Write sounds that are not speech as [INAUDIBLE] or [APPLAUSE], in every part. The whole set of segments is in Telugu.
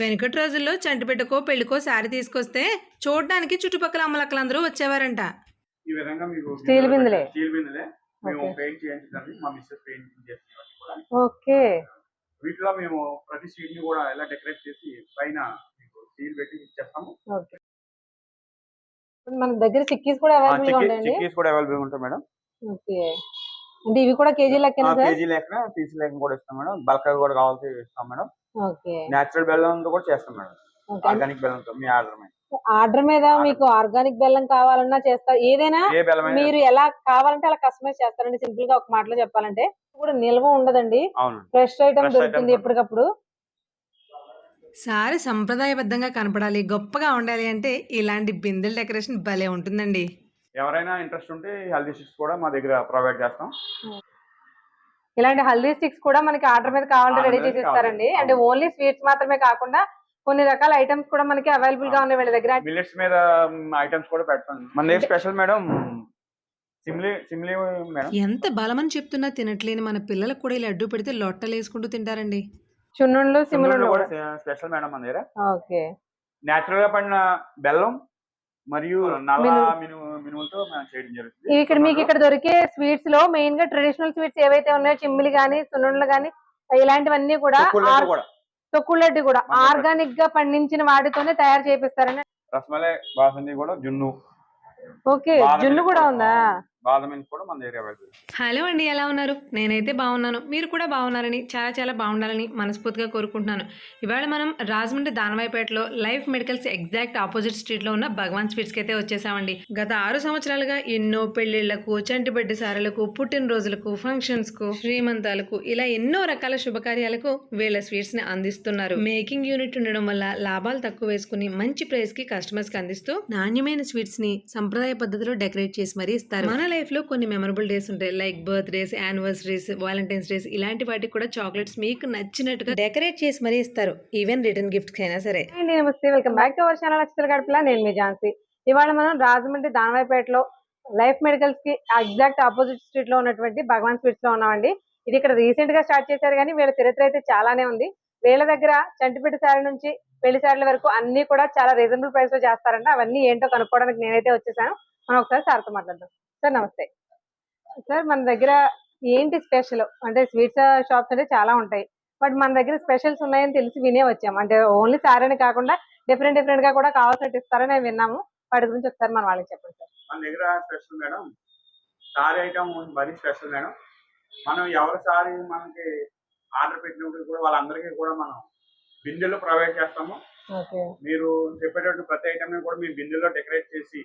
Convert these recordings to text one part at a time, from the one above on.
వెనుకటి రోజుల్లో చంటిబిడ్డకో పెళ్ళికో శారీ తీసుకొస్తే చూడడానికి చుట్టుపక్కల అమ్మలక్కలందరూ వచ్చేవారంట. ఈ విధంగా మీకు స్టీల్ బిందెలే? స్టీల్ బిందెలే. మేము. పెయింట్ చేయించదండి మా మిస్సెస్ పెయింట్ చేస్తున్నారు కూడా. ఓకే. వీటిలో మేము ప్రతి సీట్ని కూడా ఎలా డెకరేట్ చేసి పైన మీకు సీల్ పెట్టి ఇచ్చేస్తాము. ఓకే. మన దగ్గర చిక్కీస్ కూడా అవైలబుల్గా ఉంటాయండి చిక్కీస్ కూడా అవైలబుల్ ఉంటాయి మేడం. ఓకే. అంటే ఇవి కూడా కేజీ లెక్కన సార్? కేజీ లేక పీసీ లేక కూడా ఇస్తాం మేడం. బల్క్ కూడా కావాల్సి ఇస్తాం మేడం. ఓకే. నేచురల్ బెల్లంతో కూడా చేస్తాం మేడం. ఆర్గానిక్ బెల్లంతో మీ ఆర్డర్ మీద ఆర్డర్. మీద మీకు ఆర్గానిక్ బెల్లం కావాలన్నా చేస్తారు ఏదైనా బెల్లం మీరు ఎలా కావాలంటే అలా కస్టమైజ్ చేస్తారండి. సింపుల్గా ఒక మాటలో చెప్పాలంటే కూడా నిల్వ ఉండదండి. అవును. ఫ్రెష్ ఐటమ్ దొరుకుతుంది ఎప్పటికప్పుడు. సారీ సంప్రదాయబద్ధంగా కనపడాలి గొప్పగా ఉండాలి అంటే ఇలాంటి బిందెల డెకరేషన్ భలే ఉంటుందండి. ఎవరైనా ఇంట్రెస్ట్ ఉంటే హెల్దీ స్టిక్స్ కూడా మా దగ్గర ప్రొవైడ్ చేస్తాం. ఇలాంటి హల్దీ స్టిక్స్ కూడా మనకి ఆర్డర్ మీద కావాలంటే Order రెడీ చేసి ఇస్తారండి. అంటే ఓన్లీ స్వీట్స్ మాత్రమే కాకుండా కొన్ని రకాల ఐటమ్స్ కూడా మనకి అవైలబుల్గా ఉన్నాయి వీళ్ళ దగ్గర. మిల్లెట్స్ మీద ఐటమ్స్ కూడా పెడతాం మన దగ్గర స్పెషల్ మేడం సిమ్లీ సిమ్లీ మేడం ఎంత బలమని చెప్తున్నా తినట్లేని మన పిల్లలకు కూడా ఇలా అడ్డు పెడితే లొట్టలు వేసుకుంటూ తింటారండి. చున్నుండ్లు సిమ్ములు కూడా స్పెషల్ మేడం మన దగ్గర. ఓకే. నేచురల్గా పడిన బెల్లం మరియు నల్ల మినుము. మినుము మినుములతో మనం చేయడం జరుగుతుంది. ఇక్కడ మీకు ఇక్కడ దొరికే స్వీట్స్లో మెయిన్గా ట్రెడిషనల్ స్వీట్స్ ఏవైతే ఉన్నాయో చిమ్మిలి గానీ సున్నుండ్లు గానీ ఇలాంటివన్నీ కూడా తొక్కులడ్డి కూడా. ఆర్గానిక్గా పండించిన వాటితోనే తయారు చేపిస్తారని. రసమలై బాసంది కూడా జున్ను. ఓకే జున్ను కూడా ఉందా? బాదం మిల్క్ కూడా మన హలో అండి ఎలా ఉన్నారు? నేనైతే బాగున్నాను. మీరు కూడా బాగున్నారని చాలా చాలా బాగుండాలని మనస్ఫూర్తిగా కోరుకుంటున్నాను. ఇవాళ మనం రాజమండ్రి దానవాయిపేటలో లైఫ్ మెడికల్స్ ఎగ్జాక్ట్ ఆపోజిట్ స్ట్రీట్లో ఉన్న భగవాన్ స్వీట్స్కి అయితే వచ్చేసామండి. గత ఆరు సంవత్సరాలుగా ఎన్నో పెళ్ళిళ్ళకు చంటిబెడ్డి సారలకు పుట్టినరోజులకు ఫంక్షన్స్కు శ్రీమంతాలకు ఇలా ఎన్నో రకాల శుభకార్యాలకు వీళ్ళ స్వీట్స్ని అందిస్తున్నారు. మేకింగ్ యూనిట్ ఉండడం వల్ల లాభాలు తక్కువ వేసుకుని మంచి ప్రైస్కి కస్టమర్స్కి అందిస్తూ నాణ్యమైన స్వీట్స్ని సంప్రదాయ పద్ధతిలో డెకరేట్ చేసి మరీ ఇస్తారు. మన లైఫ్లో కొన్ని మెమరబుల్ డేస్ ఉంటాయి. Like birthdays anniversaries Valentine's days ఇలాంటి వాటికి కూడా చాక్లెట్స్ మీకు నచ్చినట్టుగా డెకరేట్ చేసి మరీ ఇస్తారు. ఈవెన్ రిటర్న్ గిఫ్ట్స్ అయినా సరే నమస్తే. Welcome back to our channel Akshara గడపల నేను మీ ఝాన్సీ. ఇవాళ మనం రాజమండ్రి దానవాయిపేటలో లైఫ్ మెడికల్స్కి ఎగ్జాక్ట్ ఆపోజిట్ స్ట్రీట్లో ఉన్నటువంటి భగవాన్ స్వీట్స్లో ఉన్నామండి. ఇది ఇక్కడ రీసెంట్గా స్టార్ట్ చేశారు కానీ వీళ్ళ చరిత్ర అయితే చాలానే ఉంది. వీళ్ళ దగ్గర చంటిపెట్టి శారీ నుంచి పెళ్ళి శారీల వరకు అన్ని కూడా చాలా రీజనబుల్ ప్రైస్లో చేస్తారంట. అవన్నీ ఏంటో కనుక్కోవడానికి నేనైతే వచ్చేసాను. మనం ఒకసారి సార్తో మాట్లాడదాం. సార్ నమస్తే. సార్ మన దగ్గర ఏంటి స్పెషల్? అంటే స్వీట్స్ షాప్స్ అంటే చాలా ఉంటాయి. బట్ మన దగ్గర స్పెషల్స్ ఉన్నాయని తెలిసి వినే వచ్చాం. అంటే ఓన్లీ సారీ అని కాకుండా డిఫరెంట్ డిఫరెంట్గా కూడా కావాల్సినట్టు ఇస్తారని నేను విన్నాము. వాటి గురించి ఒకసారి మన వాళ్ళకి చెప్పండి సార్. మన దగ్గర స్పెషల్ మేడం సారీ ఐటమ్ మరీ స్పెషల్ మేడం. మనం ఎవరి సారీ మనకి ఆర్డర్ పెట్టినప్పుడు కూడా వాళ్ళందరికీ కూడా మనం బిందెలు ప్రొవైడ్ చేస్తాము. మీరు చెప్పేటట్టు ప్రతి ఐటమ్ కూడా మేము బిందెలో డెకరేట్ చేసి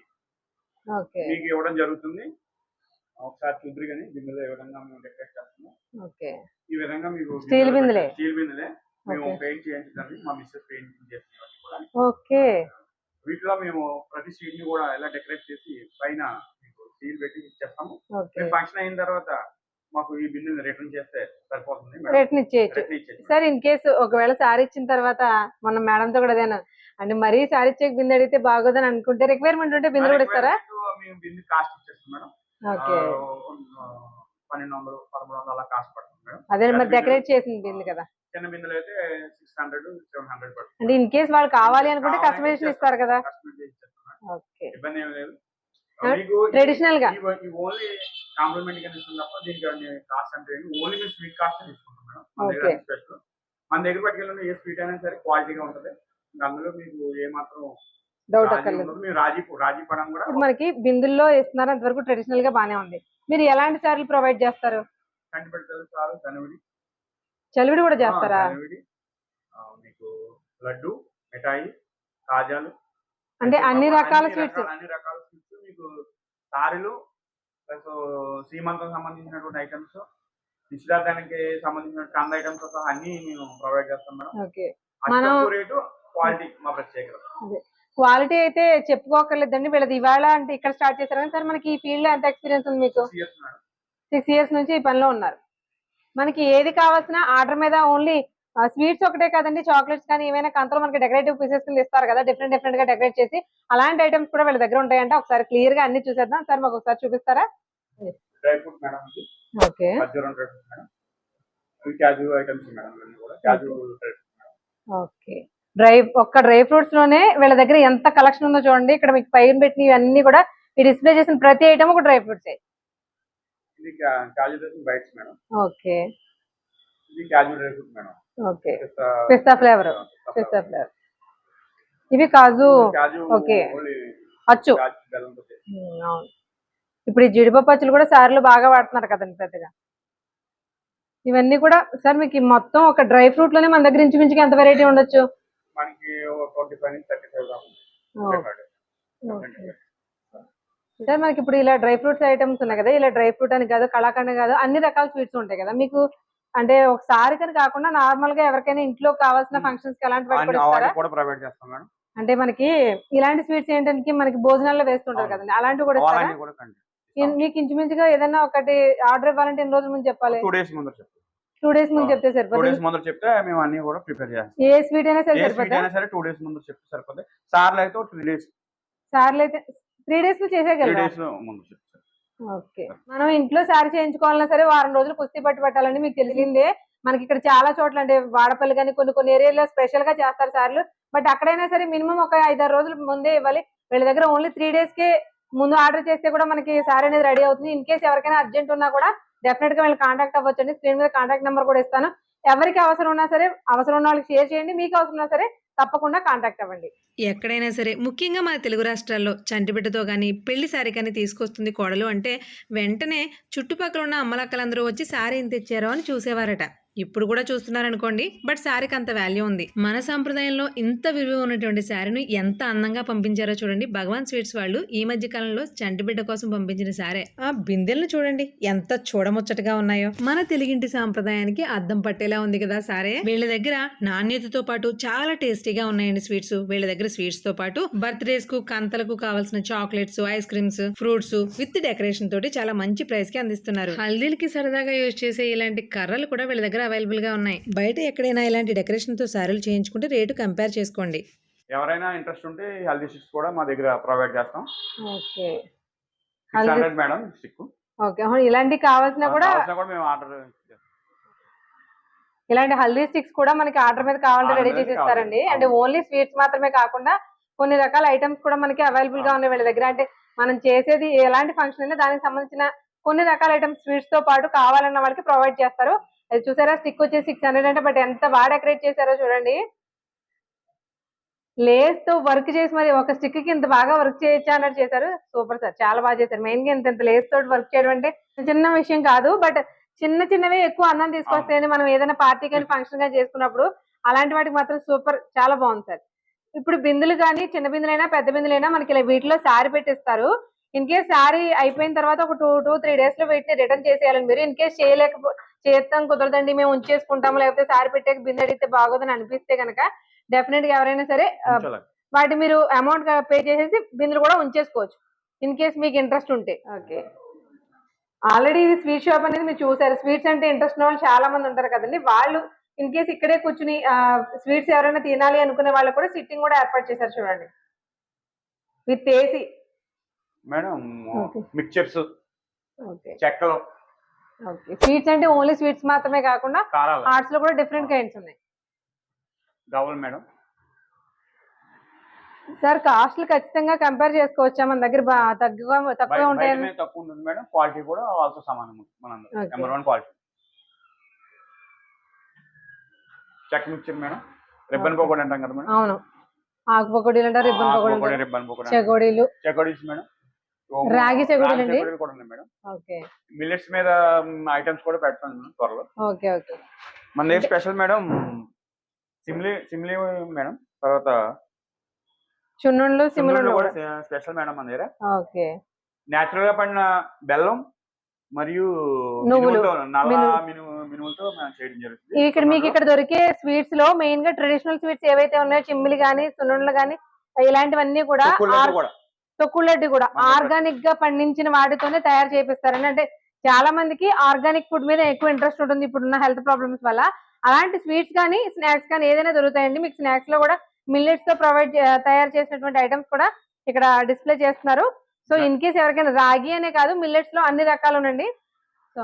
మీకు ఇవ్వడం జరుగుతుంది. ఒకసారి చూద్దరు కానీ బిందెలో ఏ విధంగా మేము డెకరేట్ చేస్తాము ఓకే. ఈ విధంగా మీకు Steel బిందెలే? స్టీల్ బిందెలే. మేము. పెయింట్ చేయించదండి మా మిస్సెస్ పెయింట్ చేస్తున్నారు కూడా. ఓకే. వీటిలో మేము ప్రతి సీట్ని కూడా ఎలా డెకరేట్ చేసి పైన మీకు సీల్ పెట్టి ఇచ్చేస్తాము. ఫంక్షన్ అయిన తర్వాత మాకు ఈ బిల్లు రిటర్న్ చేస్తే సరిపోతుంది. రిటర్న్ ఇచ్చేయచ్చు. సార్ ఇన్ కేసు ఒకవేళ సారీ ఇచ్చిన తర్వాత మనం మేడం తో కూడా అదేనా అంటే మరీ సారీ చెక్ బిందె అడిగితే బాగోదని అనుకుంటే రిక్వైర్మెంట్ ఉంటే బిందె కూడా ఇస్తారా? మేము బిల్లు కాస్ట్ ఇచ్చేస్తాం మేడం. పన్నెండు వందలు పదమూడు వందలు అలా కాస్ట్ పడుతుంది మేడం. అదే మరి డెకరేట్ చేసింది బిందె కదా? చిన్న బిందులు అయితే సిక్స్ హండ్రెడ్ సెవెన్ హండ్రెడ్ పడుతుంది. అంటే ఇన్ కేస్ వాళ్ళు కావాలి అనుకుంటే కస్టమైజేషన్. ఇస్తారు కదా. ఓకే. ఇబ్బంది ఏం లేదు. traditional గా? ఓన్లీ కాంప్లిమెంట్గా ఇస్తుంది తప్ప దీనికి కాస్ట్ అంటే ఓన్లీ మీరు స్వీట్ కాస్ట్ తీసుకుంటాం మేడం. మన దగ్గర మన దగ్గర పట్టుకెళ్ళిన ఏ స్వీట్ అయినా సరే క్వాలిటీగా ఉంటది. అందులో మీకు ఏ మాత్రం డౌట్ అక్కర్లేదు. ఇప్పుడు మనకి బిందుల్లో ఇస్తున్నారు అంతవరకు ట్రెడిషనల్గా బానే ఉంది. మీరు ఎలాంటి సారీలు ప్రొవైడ్ చేస్తారు? చలివిడి కూడా చేస్తారా? మీకు లడ్డు మిఠాయి కాజాలు. అంటే అన్ని రకాల స్వీట్స్ అన్ని రకాల స్వీట్స్ మీకు సారీలు ప్లస్ సీమంతం సంబంధించినటువంటి ఐటమ్స్ నిశ్చితార్థానికి సంబంధించిన కంద ఐటమ్స్ అన్ని మేము ప్రొవైడ్ చేస్తాం మేడం. మనం- రేటు క్వాలిటీ మా ప్రత్యేకత. క్వాలిటీ అయితే చెప్పుకోకర్లేదండి. వీళ్ళది ఇవాళ అంటే ఇక్కడ స్టార్ట్ చేశారు కానీ సార్ మనకి ఈ ఫీల్డ్లో ఎంత ఎక్స్పీరియన్స్ ఉంది మీకు? సిక్స్ ఇయర్స్ నుంచి ఈ పనిలో ఉన్నారు. మనకి ఏది కావాల్సిన ఆర్డర్ మీద ఓన్లీ స్వీట్స్ ఒకటే కదండి చాక్లెట్స్ కానీ ఏమైనా కంతలో మనకి డెకరేటివ్ పీసెస్ కింద ఇస్తారు కదా డిఫరెంట్ డిఫరెంట్గా డెకరేట్ చేసి అలాంటి ఐటమ్స్ కూడా వీళ్ళ దగ్గర ఉంటాయంటే. ఒకసారి క్లియర్గా అన్ని చూసేద్దాం. సార్ మాకు ఒకసారి చూపిస్తారా? ఓకే. ఓకే. డ్రై ఒక్క డ్రై ఫ్రూట్స్లోనే వీళ్ళ దగ్గర ఎంత కలెక్షన్ ఉందో చూడండి. ఇక్కడ మీకు పైన పెట్టినవి అన్ని కూడా ఈ డిస్ప్లే చేసిన ప్రతి ఐటమ్ ఒక dry fruits. Okay. Okay. Pista flavour. Pista flavour. ఇవి కాజు ఓకే. అచ్చు. అవును. ఇప్పుడు ఈ జీడిపప్పు అచ్చులు కూడా సార్లు బాగా వాడుతున్నారు కదండి పెద్దగా. ఇవన్నీ కూడా సార్ మీకు మొత్తం ఒక డ్రై ఫ్రూట్లోనే మన దగ్గర ఇంచుమించుగా ఎంత వెరైటీ ఉండొచ్చు? మనకి ట్వంటీ ఫైవ్ నుంచి థర్టీ ఫైవ్ దాకా. సార్ మనకి ఇప్పుడు ఇలా డ్రై ఫ్రూట్స్ ఐటమ్స్ ఉన్నాయి కదా ఇలా డ్రై ఫ్రూట్ అని కాదు కళాకండ కాదు అన్ని రకాల స్వీట్స్ ఉంటాయి కదా. మీకు అంటే ఒకసారి కని కాకుండా నార్మల్గా ఎవరికైనా ఇంట్లో కావాల్సిన. ఫంక్షన్స్కి అలాంటి ప్రొవైడ్ చేస్తాం మేడం. అంటే మనకి ఇలాంటి స్వీట్స్ ఏంటంటే మనకి భోజనాల్లో వేస్తుంటారు. కదండి అలాంటివి కూడా మీకు ఇంచుమించుగా ఏదైనా ఒకటి ఆర్డర్ ఇవ్వాలంటే ఎన్ని రోజుల ముందు చెప్పాలి? టూ డేస్ ముందర చెప్తాం టూ డేస్ ముందు చెప్తే టూ సరిపోతుంది డేస్ ముందర చెప్తే మేము అన్ని కూడా ప్రిపేర్ చేస్తాం. ఏ స్వీట్ అయినా సరే ఏ స్వీట్ సరిపోతా అయినా సరే టూ డేస్ ముందు చెప్తే సరిపోతుంది సార్లు అయితే త్రీ డేస్ సార్లు అయితే త్రీ డేస్లో త్రీ చేసేయగలరా డేస్ ముందు ఓకే. మనం ఇంట్లో సారీ చేయించుకోవాలన్నా సరే వారం రోజులు కుస్తీ పట్టి పెట్టాలని మీకు తెలిసిందే. మనకి ఇక్కడ చాలా చోట్ల అంటే వాడపల్లి కానీ కొన్ని కొన్ని ఏరియాలో స్పెషల్గా చేస్తారు సార్లు. బట్ అక్కడైనా సరే మినిమం ఒక ఐదారు రోజులు ముందే ఇవ్వాలి. వీళ్ళ దగ్గర ఓన్లీ త్రీ డేస్ కే ముందు ఆర్డర్ చేస్తే కూడా మనకి సారీ అనేది రెడీ అవుతుంది. ఇన్ కేసు ఎవరికైనా అర్జెంట్ ఉన్నా కూడా డెఫినెట్గా వీళ్ళు కాంటాక్ట్ అవ్వచ్చండి. స్క్రీన్ మీద కాంటాక్ట్ నెంబర్ కూడా ఇస్తాను. ఎవరికి అవసరం ఉన్నా సరే అవసరం ఉన్న వాళ్ళకి షేర్ చేయండి. మీకు అవసరం ఉన్నా సరే తప్పకుండా కాంటాక్ట్ అవ్వండి. ఎక్కడైనా సరే ముఖ్యంగా మన తెలుగు రాష్ట్రాల్లో చంటిబిడ్డతో కానీ పెళ్ళి సారీ కానీ తీసుకొస్తుంది కోడలు అంటే వెంటనే చుట్టుపక్కల ఉన్న అమ్మలక్కలందరూ వచ్చి సారీ ఎంత తెచ్చారో అని చూసేవారట. ఇప్పుడు కూడా చూస్తున్నారనుకోండి బట్ శారీకి అంత వాల్యూ ఉంది. మన సంప్రదాయంలో ఇంత విలువ ఉన్నటువంటి శారీని ఎంత అందంగా పంపించారో చూడండి. భగవాన్ స్వీట్స్ వాళ్ళు ఈ మధ్య కాలంలో చంటిబిడ్డ కోసం పంపించిన సారే ఆ బిందెలను చూడండి ఎంత చూడముచ్చటగా ఉన్నాయో. మన తెలుగింటి సాంప్రదాయానికి అద్దం పట్టేలా ఉంది కదా సారే వీళ్ళ దగ్గర నాణ్యతతో పాటు చాలా టేస్టీగా ఉన్నాయండి స్వీట్స్. వీళ్ళ దగ్గర స్వీట్స్తో పాటు బర్త్డేస్కు కంతలకు కావాల్సిన chocolates ice creams fruits with decoration తోటి చాలా మంచి ప్రైస్కి అందిస్తున్నారు. హల్దీలకి సరదాగా యూజ్ చేసే ఇలాంటి కర్రలు కూడా వీళ్ళ దగ్గర అవైలబుల్గా ఉన్నాయి. బయట ఎక్కడైనా ఇలాంటి డెకరేషన్తో సారీలు చేయించుకుంటే రేటు కంపేర్ చేసుకోండి. ఎవరైనా ఇంట్రెస్ట్ ఉంటే హెల్దీ స్టిక్స్ కూడా మా దగ్గర ప్రొవైడ్ చేస్తాం. Okay. Six hundred madam stick okay. ఇలాంటివి కావాల్సినా కూడా కూడా మేము ఆర్డర్ ఇలాంటి హల్దీ స్టిక్స్ కూడా మనకి ఆర్డర్ మీద కావాలంటే రెడీ చేసిస్తారండి. కావాలి. అంటే ఓన్లీ స్వీట్స్ మాత్రమే కాకుండా కొన్ని రకాల ఐటమ్స్ కూడా మనకి అవైలబుల్గా ఉన్నాయి వీళ్ళ దగ్గర. అంటే మనం చేసేది ఎలాంటి ఫంక్షన్ అయినా దానికి సంబంధించిన కొన్ని రకాల ఐటమ్స్ స్వీట్స్తో పాటు కావాలన్న వాళ్ళకి ప్రొవైడ్ చేస్తారు. అది చూసారా? స్టిక్ వచ్చేసి సిక్స్ హండ్రెడ్ అంటే బట్ ఎంత బాగా డెకరేట్ చేశారో చూడండి. లేస్తో వర్క్ చేసి మరి ఒక స్టిక్కి ఇంత బాగా వర్క్ చేయొచ్చా అన్నట్టు చేశారు. సూపర్ సార్ చాలా బాగా చేశారు. మెయిన్గా ఇంత ఇంత లేస్ తోటి వర్క్ చేయడం అంటే చిన్న విషయం కాదు బట్ చిన్న చిన్నవి ఎక్కువ అందం తీసుకొస్తాయని మనం ఏదైనా పార్టీ కానీ ఫంక్షన్గా చేసుకున్నప్పుడు అలాంటి వాటికి మాత్రం సూపర్ చాలా బాగుంది సార్. ఇప్పుడు బిందులు కానీ చిన్న బిందులైనా పెద్ద బిందులైనా మనకి ఇలా వీటిలో సారి పెట్టిస్తారు. ఇన్ కేస్ శారీ అయిపోయిన తర్వాత ఒక టూ టూ త్రీ డేస్లో వీటిని రిటర్న్ చేసేయాలని మీరు. ఇన్ కేస్ చేయలేకపో చేస్తాం కుదరదండి మేము ఉంచేసుకుంటాము. లేకపోతే శారీ పెట్టే బిందె అడిగితే బాగోదని అనిపిస్తే కనుక డెఫినెట్గా ఎవరైనా సరే వాటి మీరు అమౌంట్ పే చేసేసి బిందులు కూడా ఉంచేసుకోవచ్చు. ఇన్ కేస్ మీకు ఇంట్రెస్ట్ ఉంటే. ఓకే ఆల్రెడీ ఇది స్వీట్ షాప్ అనేది మీరు చూసారు. స్వీట్స్ అంటే ఇంట్రెస్ట్ ఉన్న వాళ్ళు చాలా మంది ఉంటారు కదండి. వాళ్ళు ఇన్ కేస్ ఇక్కడే కూర్చుని స్వీట్స్ ఎవరైనా తినాలి అనుకునే వాళ్ళు కూడా సిట్టింగ్ కూడా ఏర్పాటు చేశారు చూడండి. With AC madam. Mixtures. Okay. చెక్కలు. ఓకే. స్వీట్స్ అంటే ఓన్లీ స్వీట్స్ మాత్రమే కాకుండా ఆర్ట్స్లో కూడా డిఫరెంట్ కైండ్స్ ఉన్నాయి. గవ్వలు మేడం. సార్ కాస్ట్లు ఖచ్చితంగా కంపేర్ చేసుకోవచ్చా? మన దగ్గర తక్కువ తక్కువ బయట తక్కువ ఉంటుంది మేడం. క్వాలిటీ కూడా ఆల్సో సమానం మన. Number one quality check mixture madam. Ribbon. Pakodi అంటాం కదా మేడం. అవును. ఆకు పకోడీలు అంటారు రిబ్బన్ అంటారు. రిబ్బన్ పకోడీ చెగోడీలు చెకోడీస్ మేడం. రాగి? చెకోడీలు కూడా ఉన్నాయి మేడం. ఓకే. మిల్లెట్స్ మీద ఐటమ్స్ కూడా పెడతాను త్వరలో. Okay okay. మన దగ్గర స్పెషల్ మేడం సిమ్లీ సిమ్లీ మేడం తర్వాత చున్నుండ్లు సిమ్ములు కూడా స్పెషల్ మేడం మన దగ్గర. ఓకే. నేచురల్గా పడిన బెల్లం మరియు ఇక్కడ మీకు ఇక్కడ దొరికే స్వీట్స్లో మెయిన్గా ట్రెడిషనల్ స్వీట్స్ ఏవైతే ఉన్నాయో చిమ్మిలి గానీ సున్నుండ్లు గానీ ఇలాంటివన్నీ కూడా. తొక్కులడ్డి కూడా. ఆర్గానిక్గా పండించిన వాటితోనే తయారు చేపిస్తారండి అంటే చాలా మందికి ఆర్గానిక్ ఫుడ్ మీద ఎక్కువ ఇంట్రెస్ట్ ఉంటుంది ఇప్పుడున్న హెల్త్ ప్రాబ్లమ్స్ వల్ల. అలాంటి స్వీట్స్ కానీ స్నాక్స్ కానీ ఏదైనా దొరుకుతాయండి. మీకు స్నాక్స్లో కూడా మిల్లెట్స్తో ప్రొవైడ్ తయారు చేసినటువంటి ఐటమ్స్ కూడా ఇక్కడ డిస్ప్లే చేస్తున్నారు. సో ఇన్ కేస్ ఎవరికైనా రాగి అనే కాదు మిల్లెట్స్లో అన్ని రకాలు ఉండండి. సో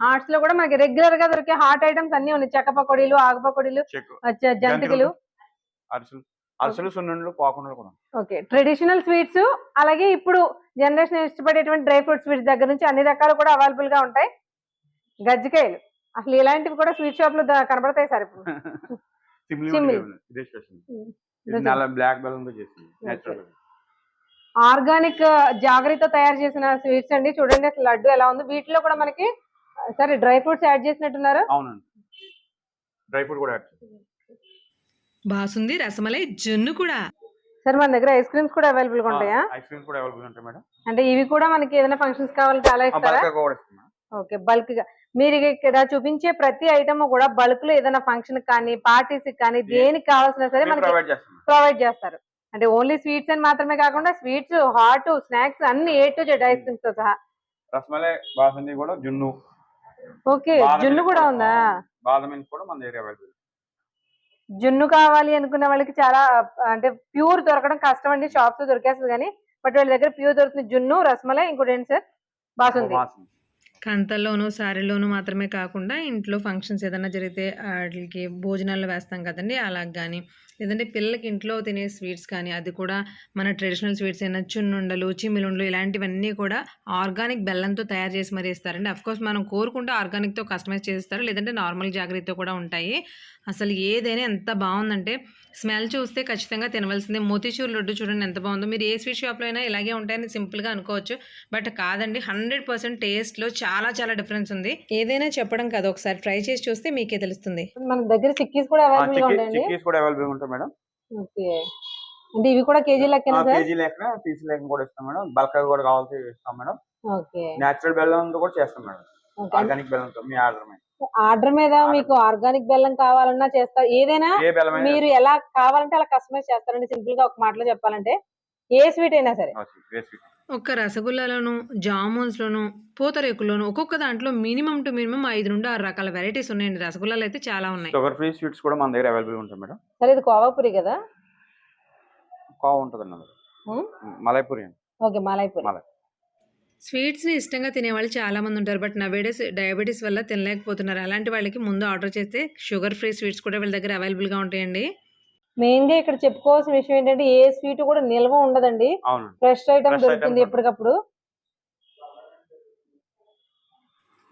హార్ట్స్లో కూడా మనకి రెగ్యులర్గా దొరికే హాట్ ఐటమ్స్ అన్ని ఉన్నాయి. చెక్క పకోడీలు ఆకు పకోడీలు జంతికలు. అరిసెలు అరిసెలు సున్నుండలు పాకుండలు కూడా. ఓకే. ట్రెడిషనల్ స్వీట్స్ అలాగే ఇప్పుడు జనరేషన్ ఇష్టపడేటువంటి డ్రై ఫ్రూట్ స్వీట్స్ దగ్గర నుంచి అన్ని రకాలు కూడా అవైలబుల్గా ఉంటాయి. గజ్జికాయలు. అసలు ఇలాంటివి కూడా స్వీట్ షాప్లో కనబడతాయి సార్ ఇప్పుడు. [LAUGHS] Chimney chimney. ఉంది, ఇదే స్పెషల్ ఉమ్. ఇది నల్ల బ్లాక్ బెల్లం తో చేసింది. నేచురల్ ఆర్గానిక్ జాగరితో తయారు చేసిన స్వీట్స్ అండి. చూడండి అసలు లడ్డు ఎలా ఉంది. వీటిలో కూడా మనకి సరే డ్రై ఫ్రూట్స్ యాడ్ చేసినట్టున్నారు. అవునండి. డ్రై ఫ్రూట్ కూడా యాడ్. బాసుంది రసమలై జున్ను కూడా. సార్ మన దగ్గర ఐస్ క్రీమ్స్ కూడా అవైలబుల్గా ఉంటాయా? ఐస్ క్రీమ్ కూడా అవైలబుల్ ఉంటాయి మేడం. అంటే ఇవి కూడా మనకి ఏదైనా ఫంక్షన్స్ కావాలంటే అలా ఇస్తారా? బల్కా కూడా ఇస్తాం మేడం. ఓకే బల్క్గా మీరు ఇక్కడ చూపించే ప్రతి ఐటమ్ కూడా బల్క్లో ఏదైనా ఫంక్షన్ కానీ పార్టీస్ కానీ దేనికి కావాల్సిన సరే మేము మనకి ప్రొవైడ్ చేస్తాం మేడం. ప్రొవైడ్ చేస్తారు. అంటే ఓన్లీ స్వీట్స్ అని మాత్రమే కాకుండా స్వీట్స్ హాట్ స్నాక్స్ అన్ని ఏ టు జెడ్ ఐస్ క్రీమ్స్తో సహా. రసమలై బాసంది కూడా జున్ను. ఓకే బాదం జున్ను మిల్క్ కూడా ఉందా? బాదం మిల్క్ కూడా మన దగ్గర అవైలబుల్ జున్ను కావాలి అనుకున్న వాళ్ళకి చాలా అంటే ప్యూర్ దొరకడం కష్టం అండి. షాప్స్లో దొరికేస్తుంది కానీ బట్ వాళ్ళ దగ్గర ప్యూర్ దొరుకుతుంది. జున్ను రసమలై ఇంకోటి ఏంటి సార్ బాసుంది. బాసంది కంతల్లోనూ శారీలోనూ మాత్రమే కాకుండా ఇంట్లో ఫంక్షన్స్ ఏదైనా జరిగితే వాటికి భోజనాలు వేస్తాం కదండి. అలా కానీ లేదంటే పిల్లలకి ఇంట్లో తినే స్వీట్స్ కానీ అది కూడా మన ట్రెడిషనల్ స్వీట్స్ అయినా చున్నుండలు చిమ్మిలుండలు ఇలాంటివన్నీ కూడా ఆర్గానిక్ బెల్లంతో తయారు చేసి మరీ ఇస్తారండి. కోర్స్ మనం కోరుకుంటే ఆర్గానిక్తో కస్టమైజ్ చేస్తారు లేదంటే నార్మల్ జాగ్రత్తతో కూడా ఉంటాయి. అసలు ఏదైనా ఎంత బాగుందంటే స్మెల్ చూస్తే ఖచ్చితంగా తినవలసిందే. మోతీచూర్ లడ్డు చూడండి ఎంత బాగుందో. మీరు ఏ స్వీట్ షాప్లో అయినా ఇలాగే ఉంటాయని సింపుల్గా అనుకోవచ్చు. బట్ కాదండి హండ్రెడ్ పర్సెంట్ టేస్ట్లో చాలా చాలా డిఫరెన్స్ ఉంది. ఏదైనా చెప్పడం కాదు. ఒకసారి ట్రై చేసి చూస్తే మీకే తెలుస్తుంది. మన దగ్గర చిక్కీస్ కూడా అవైలబుల్గా ఉంటాయండి చిక్కీస్ కూడా అవైలబుల్ ఉంటాయి మేడం. ఓకే. అంటే ఇవి కూడా కేజీ లెక్కనా సార్? కేజీ లేక పీసీ లేక కూడా ఇస్తాం మేడం. బల్క్ కూడా కావాల్సి ఇస్తాం మేడం. ఓకే. నేచురల్ బెల్లంతో కూడా చేస్తాం మేడం. ఆర్గానిక్ బెల్లంతో మీ ఆర్డర్ మీద ఆర్డర్ మీద మీకు ఆర్గానిక్ బెల్లం కావాలన్నా చేస్తారు ఏదైనా మీరు ఎలా కావాలంటే అలా కస్టమైజ్ చేస్తారండి. సింపుల్గా ఒక మాటలో చెప్పాలంటే ఏ స్వీట్ అయినా సరే. ఒక్క రసగుల్లాలోను జామున్స్లోను పూతరేకుల్లోను ఒక్కొక్క దాంట్లో మినిమం టు మినిమం ఐదు నుండి ఆరు రకాల వెరైటీస్ ఉన్నాయండి. రసగుల్లాలు అయితే చాలా ఉన్నాయి. షుగర్ ఫ్రీ స్వీట్స్ కూడా మన దగ్గర అవైలబుల్ ఉంటాయి మేడం. సరే ఇది కోవాపురి కదా? కావ ఉంటుంది మలైపూరి అండి. ఓకే మలైపురి మలై. స్వీట్స్ని ఇష్టంగా తినేవాళ్ళు చాలా మంది ఉంటారు. బట్ నవేడేస్ డయాబెటీస్ వల్ల తినలేకపోతున్నారు. అలాంటి వాళ్ళకి ముందు ఆర్డర్ చేస్తే షుగర్ ఫ్రీ స్వీట్స్ కూడా వీళ్ళ దగ్గర అవైలబుల్గా ఉంటాయండి. మెయిన్గా ఇక్కడ చెప్పుకోవాల్సిన విషయం ఏంటంటే ఏ స్వీట్ కూడా నిల్వ ఉండదండి. ఫ్రెష్ ఐటమ్ దొరుకుతుంది ఎప్పటికప్పుడు.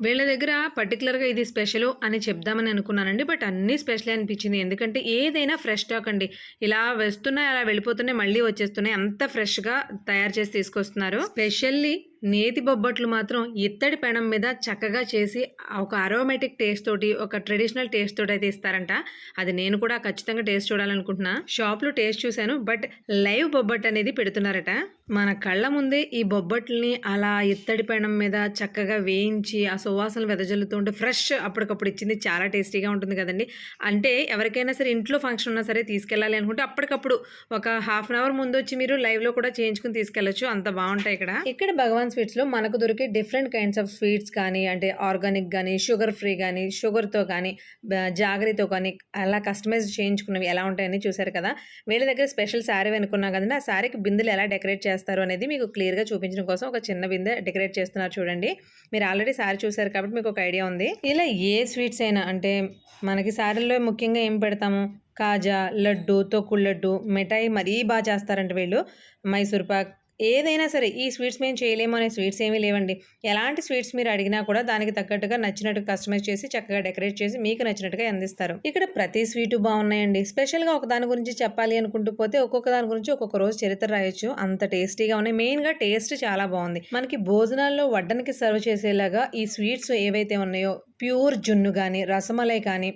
వీళ్ళ దగ్గర పర్టికులర్గా ఇది స్పెషల్ అని చెప్దామని అనుకున్నానండి. బట్ అన్నీ స్పెషల్ అనిపించింది. ఎందుకంటే ఏదైనా ఫ్రెష్ స్టాక్ అండి. ఇలా వస్తున్నాయి అలా వెళ్ళిపోతున్నాయి మళ్ళీ వచ్చేస్తున్నాయి. అంత ఫ్రెష్గా తయారు చేసి తీసుకొస్తున్నారు. స్పెషల్లీ నేతి బొబ్బట్లు మాత్రం ఇత్తడి పెనం మీద చక్కగా చేసి ఒక అరోమేటిక్ టేస్ట్ తోటి ఒక ట్రెడిషనల్ టేస్ట్ తోటి అయితే ఇస్తారంట. అది నేను కూడా ఖచ్చితంగా టేస్ట్ చూడాలనుకుంటున్నా. షాప్లో టేస్ట్ చూశాను బట్ లైవ్ బొబ్బట్ అనేది పెడుతున్నారట. మన కళ్ళ ముందే ఈ బొబ్బట్లని అలా ఇత్తడి పెనం మీద చక్కగా వేయించి ఆ సువాసనలు వెదజల్లుతూ ఉంటే ఫ్రెష్ అప్పటికప్పుడు ఇచ్చింది చాలా టేస్టీగా ఉంటుంది కదండి. అంటే ఎవరికైనా సరే ఇంట్లో ఫంక్షన్ ఉన్నా సరే తీసుకెళ్ళాలి అనుకుంటే అప్పటికప్పుడు ఒక హాఫ్ అన్ అవర్ ముందు వచ్చి మీరు లైవ్లో కూడా చేయించుకుని తీసుకెళ్ళొచ్చు. అంత బాగుంటాయి ఇక్కడ. ఇక్కడ భగవాన్ స్వీట్స్లో మనకు దొరికే డిఫరెంట్ కైండ్స్ ఆఫ్ స్వీట్స్ కానీ అంటే ఆర్గానిక్ కానీ షుగర్ ఫ్రీ కానీ షుగర్తో కానీ బ- జాగరితో కానీ అలా కస్టమైజ్ చేయించుకున్నవి ఎలా ఉంటాయని చూశారు కదా? వీళ్ళ దగ్గర స్పెషల్ శారీ అనుకున్నాం కదండి. ఆ శారీకి బిందెలు ఎలా డెకరేట్ చేస్తారు అనేది మీకు క్లియర్గా చూపించడం కోసం ఒక చిన్న బిందె డెకరేట్ చేస్తున్నారు చూడండి. మీరు ఆల్రెడీ శారీ చూశారు కాబట్టి మీకు ఒక ఐడియా ఉంది. ఇలా ఏ స్వీట్స్ అయినా అంటే మనకి శారీల్లో ముఖ్యంగా ఏం పెడతాము? కాజా లడ్డు తొక్కుడు లడ్డు మిఠాయి మరీ బాగా చేస్తారంట వీళ్ళు. మైసూర్ పాక్ ఏదైనా సరే ఈ స్వీట్స్ మేము చేయలేము అనే స్వీట్స్ ఏమీ లేవండి. ఎలాంటి స్వీట్స్ మీరు అడిగినా కూడా దానికి తగ్గట్టుగా నచ్చినట్టు కస్టమైజ్ చేసి చక్కగా డెకరేట్ చేసి మీకు నచ్చినట్టుగా అందిస్తారు. ఇక్కడ ప్రతి స్వీటు బాగున్నాయండి. స్పెషల్గా ఒక దాని గురించి చెప్పాలి అనుకుంటూ పోతే ఒక్కొక్క దాని గురించి ఒక్కొక్క రోజు చరిత్ర రాయొచ్చు. అంత టేస్టీగా ఉన్నాయి. మెయిన్గా టేస్ట్ చాలా బాగుంది. మనకి భోజనాల్లో వడ్డనికి సర్వ్ చేసేలాగా ఈ స్వీట్స్ ఏవైతే ఉన్నాయో ప్యూర్ జున్ను కానీ రసమలై కానీ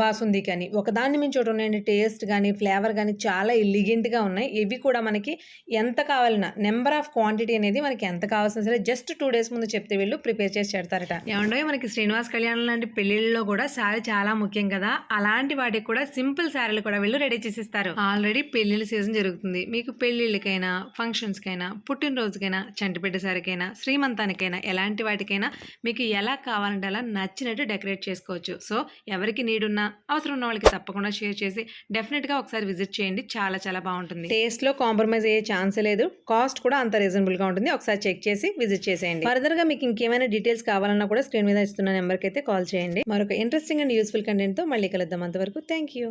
బాసుంది కానీ ఒకదాన్ని మించి ఒకటి ఉన్నాయండి టేస్ట్ కానీ ఫ్లేవర్ కానీ చాలా ఎలిగెంట్గా ఉన్నాయి. ఇవి కూడా మనకి ఎంత కావాలన్నా నెంబర్ ఆఫ్ క్వాంటిటీ అనేది మనకి ఎంత కావాల్సిన సరే జస్ట్ టూ డేస్ ముందు చెప్తే వీళ్ళు ప్రిపేర్ చేసి పెడతారట. ఏమంటే మనకి శ్రీనివాస్ కళ్యాణం లాంటి పెళ్ళిళ్ళలో కూడా శారీ చాలా ముఖ్యం కదా? అలాంటి వాటికి కూడా సింపుల్ శారీలు కూడా వీళ్ళు రెడీ చేసిస్తారు ఆల్రెడీ పెళ్ళిళ్ళ సీజన్ జరుగుతుంది. మీకు పెళ్ళిళ్ళకైనా ఫంక్షన్స్కైనా పుట్టినరోజుకైనా చంటిపెట్ట సారికైనా శ్రీమంతానికైనా ఎలాంటి వాటికైనా మీకు ఎలా కావాలంటే అలా నచ్చినట్టు డెకరేట్ చేసుకోవచ్చు. సో ఎవరికి నీడున్నా అవసరం ఉన్న వాళ్ళకి తప్పకుండా షేర్ చేసి డెఫినెట్గా ఒకసారి విజిట్ చేయండి. చాలా చాలా బాగుంటుంది. టేస్ట్లో కాంప్రమైజ్ అయ్యే ఛాన్స్ లేదు. కాస్ట్ కూడా అంత రీజనబుల్గా ఉంటుంది. ఒకసారి చెక్ చేసి విజిట్ చేసేయండి. ఫర్దర్గా మీకు ఇంకేమైనా డీటెయిల్స్ కావాలన్నా కూడా స్క్రీన్ మీద ఇస్తున్న నెంబర్కి అయితే కాల్ చేయండి. మరొక ఇంట్రెస్టింగ్ అండ్ యూస్ఫుల్ కంటెంట్తో మళ్ళీ కలుద్దాం. అంతవరకు థ్యాంక్ యూ